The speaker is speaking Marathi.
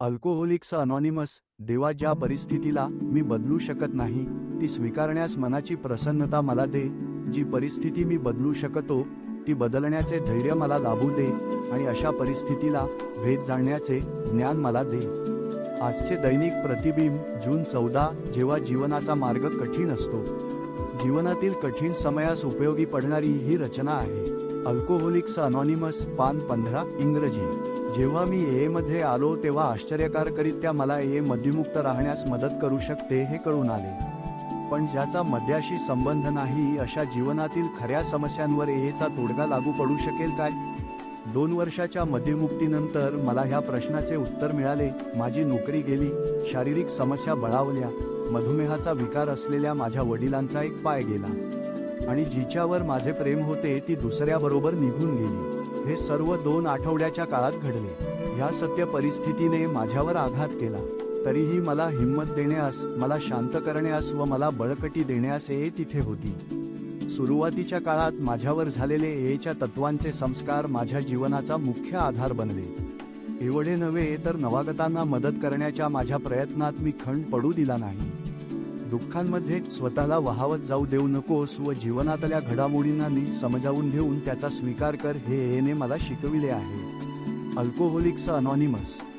अल्कोहोलिक्स अनॉनिमस देवा ज्या परिस्थितीला मी बदलू शकत नाही ती स्वीकारण्यास मनाची प्रसन्नता मला दे जी परिस्थिती मी बदलू शकतो ती बदलण्याचे धैर्य मला लाभू दे आणि अशा परिस्थितीला भेद जाणण्याचे ज्ञान मला दे. आजचे दैनिक प्रतिबिंब जून चौदा जेव्हा जीवनाचा मार्ग कठीण असतो. जीवनातील कठीण समयास उपयोगी पडणारी ही रचना आहे. अल्कोहोलिक्स अनॉनिमस पान पंधरा इंग्रजी. जेव्हा मी ए मध्ये आलो तेव्हा आश्चर्यकारकरित्या मला ए मद्यमुक्त राहण्यास मदत करू शकते हे कळून आले. पण ज्याचा मद्याशी संबंध नाही अशा जीवनातील खऱ्या समस्यांवर एचा तोडगा लागू पडू शकेल काय? दोन वर्षाच्या मद्यमुक्तीनंतर मला ह्या प्रश्नाचे उत्तर मिळाले. माझी नोकरी गेली शारीरिक समस्या बळावल्या मधुमेहाचा विकार असलेल्या माझ्या वडिलांचा एक पाय गेला आणि जिच्यावर माझे प्रेम होते ती दुसऱ्याबरोबर निघून गेली. हे सर्व दोन आठवड्याच्या काळात घडले. ह्या सत्य परिस्थितीने माझ्यावर आघात केला. तरीही मला हिंमत देण्यास मला शांत करण्यास व मला बळकटी देण्यास ए तिथे होती. सुरुवातीच्या काळात माझ्यावर झालेले एच्या तत्वांचे संस्कार माझ्या जीवनाचा मुख्य आधार बनले. एवढे नव्हे तर नवागतांना मदत करण्याच्या माझ्या प्रयत्नात मी खंड पडू दिला नाही. दुःखांमध्ये स्वतःला वहावत जाऊ देऊ नकोस व जीवनातल्या घडामोडींना नीट समजावून घेऊन त्याचा स्वीकार कर हे एने मला शिकविले आहे. Alcoholics Anonymous.